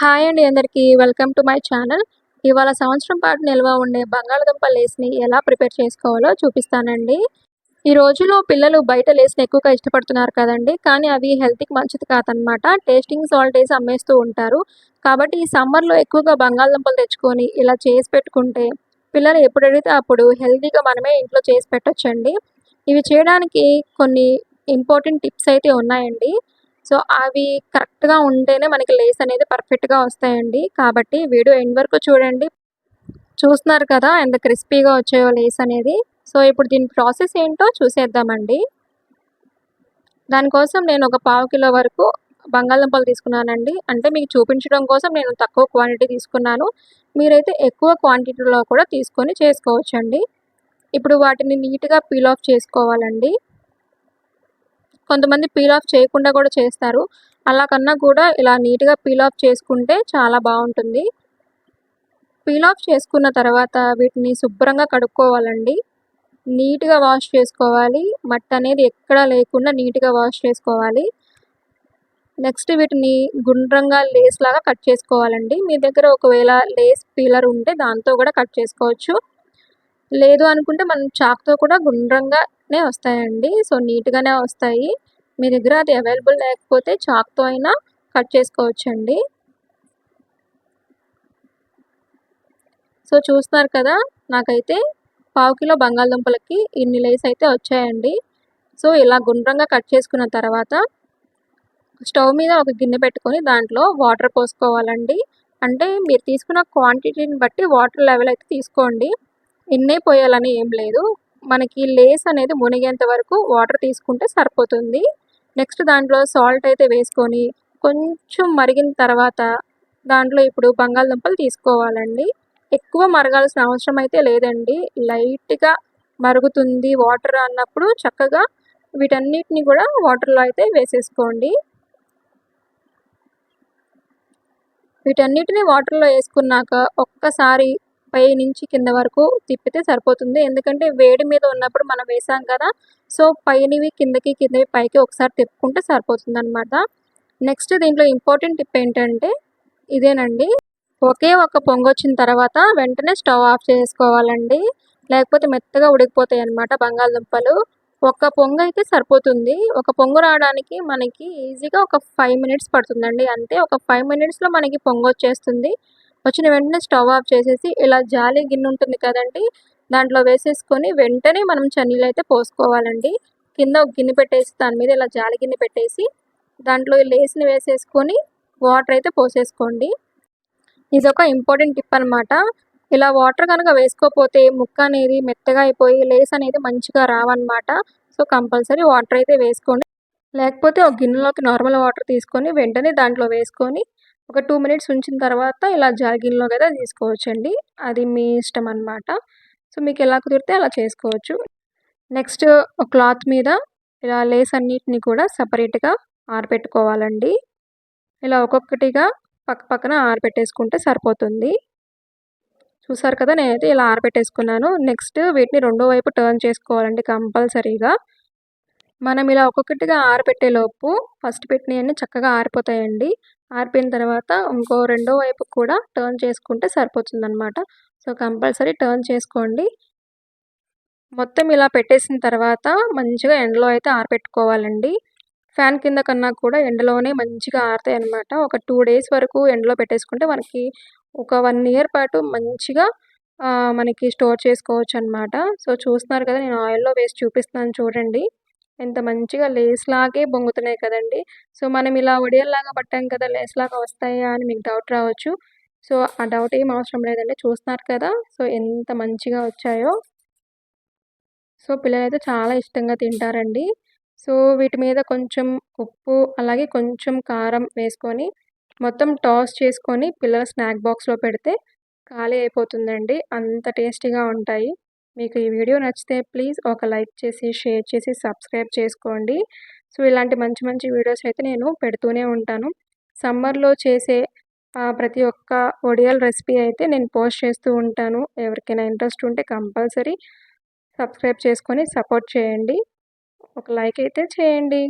Hi అండి అందరికీ. Welcome to my channel. ఇవాళ సంవత్సరం పాటు నిల్వ ఉండే బంగాళదుంప లేస్ని ఎలా ప్రిపేర్ చేసుకోవాలో చూపిస్తానండి. ఈ రోజులో పిల్లలు బయట లేస్ని ఎక్కువగా ఇష్టపడుతున్నారు కదండి. కానీ అవి హెల్త్కి మంచిది కాదనమాట టేస్టింగ్ సాల్ట్ వేసి అమ్మేస్తూ ఉంటారు. కాబట్టి ఈ సమ్మర్లో ఎక్కువగా బంగాళదుంపలు తెచ్చుకొని ఇలా చేసి పెట్టుకుంటే పిల్లలు ఎప్పుడు అడిగితే అప్పుడు హెల్తీగా మనమే ఇంట్లో చేసి పెట్టొచ్చండి. ఇవి చేయడానికి కొన్ని ఇంపార్టెంట్ టిప్స్ అయితే ఉన్నాయండి. సో అవి కరెక్ట్గా ఉంటేనే మనకి లేస్ అనేది పర్ఫెక్ట్గా వస్తాయండి. కాబట్టి వీడియో ఎండ్ వరకు చూడండి. చూస్తున్నారు కదా ఎంత క్రిస్పీగా వచ్చాయో లేస్ అనేది. సో ఇప్పుడు దీని ప్రాసెస్ ఏంటో చూసేద్దామండి. దానికోసం నేను ఒక పావు కిలో వరకు బంగాళదుంపలు తీసుకున్నానండి. అంటే మీకు చూపించడం కోసం నేను తక్కువ క్వాంటిటీ తీసుకున్నాను. మీరైతే ఎక్కువ క్వాంటిటీలో కూడా తీసుకొని చేసుకోవచ్చండి. ఇప్పుడు వాటిని నీట్గా పీల్ ఆఫ్ చేసుకోవాలండి. కొంతమంది పీల్ ఆఫ్ చేయకుండా కూడా చేస్తారు. అలా కన్నా కూడా ఇలా నీట్గా పీల్ ఆఫ్ చేసుకుంటే చాలా బాగుంటుంది. పీల్ ఆఫ్ చేసుకున్న తర్వాత వీటిని శుభ్రంగా కడుక్కోవాలండి. నీట్గా వాష్ చేసుకోవాలి. మట్టి అనేది ఎక్కడా లేకుండా నీట్గా వాష్ చేసుకోవాలి. నెక్స్ట్ వీటిని గుండ్రంగా లేస్ లాగా కట్ చేసుకోవాలండి. మీ దగ్గర ఒకవేళ లేస్ పీలర్ ఉంటే దాంతో కూడా కట్ చేసుకోవచ్చు. లేదు అనుకుంటే మనం చాక్తో కూడా గుండ్రంగా గుండ్రంగానే వస్తాయండి. సో నీట్గానే వస్తాయి. మీ దగ్గర అది అవైలబుల్ లేకపోతే చాక్తో అయినా కట్ చేసుకోవచ్చండి. సో చూస్తున్నారు కదా నాకైతే పావు కిలో బంగాళదుంపలకి ఇన్ని లేస్ అయితే వచ్చాయండి. సో ఇలా గుండ్రంగా కట్ చేసుకున్న తర్వాత స్టవ్ మీద ఒక గిన్నె పెట్టుకొని దాంట్లో వాటర్ పోసుకోవాలండి. అంటే మీరు తీసుకున్న క్వాంటిటీని బట్టి వాటర్ లెవెల్ అయితే తీసుకోండి. ఇన్నే పోయాలని ఏం లేదు. మనకి లేస్ అనేది మునిగేంత వరకు వాటర్ తీసుకుంటే సరిపోతుంది. నెక్స్ట్ దాంట్లో సాల్ట్ అయితే వేసుకొని కొంచెం మరిగిన తర్వాత దాంట్లో ఇప్పుడు బంగాళదుంపలు తీసుకోవాలండి. ఎక్కువ మరగాల్సిన అవసరం అయితే లేదండి. లైట్గా మరుగుతుంది వాటర్ అన్నప్పుడు చక్కగా వీటన్నిటిని కూడా వాటర్లో అయితే వేసేసుకోండి. వీటన్నిటిని వాటర్లో వేసుకున్నాక ఒక్కసారి పై నుంచి కింద వరకు తిప్పితే సరిపోతుంది. ఎందుకంటే వేడి మీద ఉన్నప్పుడు మనం వేసాం కదా సో పైనవి కిందకి కిందవి పైకి ఒకసారి తిప్పుకుంటే సరిపోతుంది అనమాట నెక్స్ట్ దీంట్లో ఇంపార్టెంట్ టిప్ ఏంటంటే ఇదేనండి. ఒకే ఒక పొంగు వచ్చిన తర్వాత వెంటనే స్టవ్ ఆఫ్ చేసుకోవాలండి. లేకపోతే మెత్తగా ఉడికిపోతాయి అనమాట బంగాళదుంపలు. ఒక పొంగు అయితే సరిపోతుంది. ఒక పొంగు రావడానికి మనకి ఈజీగా ఒక ఫైవ్ మినిట్స్ పడుతుందండి. అంతే ఒక ఫైవ్ మినిట్స్లో మనకి పొంగు వచ్చేస్తుంది. వచ్చిన వెంటనే స్టవ్ ఆఫ్ చేసేసి ఇలా జాలి గిన్నె ఉంటుంది కదండి దాంట్లో వేసేసుకొని వెంటనే మనం చన్నీళ్ళు అయితే పోసుకోవాలండి. కింద ఒక గిన్నె పెట్టేసి దాని మీద ఇలా జాలి గిన్నె పెట్టేసి దాంట్లో లేస్ని వేసేసుకొని వాటర్ అయితే పోసేసుకోండి. ఇది ఒక ఇంపార్టెంట్ టిప్ అనమాట ఇలా వాటర్ కనుక వేసుకోకపోతే ముక్క అనేది మెత్తగా అయిపోయి లేస్ అనేది మంచిగా రావన్నమాట. సో కంపల్సరీ వాటర్ అయితే వేసుకోండి. లేకపోతే ఒక గిన్నెలోకి నార్మల్ వాటర్ తీసుకొని వెంటనే దాంట్లో వేసుకొని ఒక టూ మినిట్స్ ఉంచిన తర్వాత ఇలా జాగిన్లో కదా తీసుకోవచ్చండి. అది మీ ఇష్టం అనమాట సో మీకు ఎలా కుదిరితే అలా చేసుకోవచ్చు. నెక్స్ట్ ఒక క్లాత్ మీద ఇలా లేస్ అన్నిటిని కూడా సపరేట్గా ఆరబెట్టుకోవాలండి ఇలా ఒక్కొక్కటిగా పక్క పక్కన ఆరబెట్టేసుకుంటే సరిపోతుంది. చూసారు కదా నేనైతే ఇలా ఆరబెట్టేసుకున్నాను నెక్స్ట్ వీటిని రెండో వైపు టర్న్ చేసుకోవాలండి కంపల్సరీగా. మనం ఇలా ఒక్కొక్కటిగా ఆరబెట్టేలోపు ఫస్ట్ పెట్టినవన్నీ చక్కగా ఆరిపోతాయండి. ఆరిపోయిన తర్వాత ఇంకో రెండో వైపు కూడా టర్న్ చేసుకుంటే సరిపోతుంది అనమాట సో కంపల్సరీ టర్న్ చేసుకోండి. మొత్తం ఇలా పెట్టేసిన తర్వాత మంచిగా ఎండలో అయితే ఆరపెట్టుకోవాలండి. ఫ్యాన్ కింద కన్నా కూడా ఎండలోనే మంచిగా ఆరుతాయి అనమాట ఒక టూ డేస్ వరకు ఎండలో పెట్టేసుకుంటే మనకి ఒక వన్ ఇయర్ పాటు మంచిగా మనకి స్టోర్ చేసుకోవచ్చు అనమాట సో చూస్తున్నారు కదా నేను ఆయిల్లో వేసి చూపిస్తున్నాను చూడండి. ఎంత మంచిగా లేస్ లాగే బొంగుతున్నాయి కదండి. సో మనం ఇలా ఒడియల్లాగా పట్టాం కదా లేస్ లాగా వస్తాయా అని మీకు డౌట్ రావచ్చు. సో ఆ డౌట్ ఏం అవసరం లేదండి చూస్తున్నారు కదా. సో ఎంత మంచిగా వచ్చాయో. సో పిల్లలైతే చాలా ఇష్టంగా తింటారండి. సో వీటి మీద కొంచెం ఉప్పు అలాగే కొంచెం కారం వేసుకొని మొత్తం టాస్ చేసుకొని పిల్లల స్నాక్ బాక్స్లో పెడితే ఖాళీ అయిపోతుందండి. అంత టేస్టీగా ఉంటాయి. మీకు ఈ వీడియో నచ్చితే ప్లీజ్ ఒక లైక్ చేసి షేర్ చేసి సబ్స్క్రైబ్ చేసుకోండి. సో ఇలాంటి మంచి మంచి వీడియోస్ అయితే నేను పెడుతూనే ఉంటాను. సమ్మర్లో చేసే ప్రతి ఒక్క ఒడియల్ రెసిపీ అయితే నేను పోస్ట్ చేస్తూ ఉంటాను. ఎవరికైనా ఇంట్రెస్ట్ ఉంటే కంపల్సరీ సబ్స్క్రైబ్ చేసుకొని సపోర్ట్ చేయండి. ఒక లైక్ అయితే చేయండి.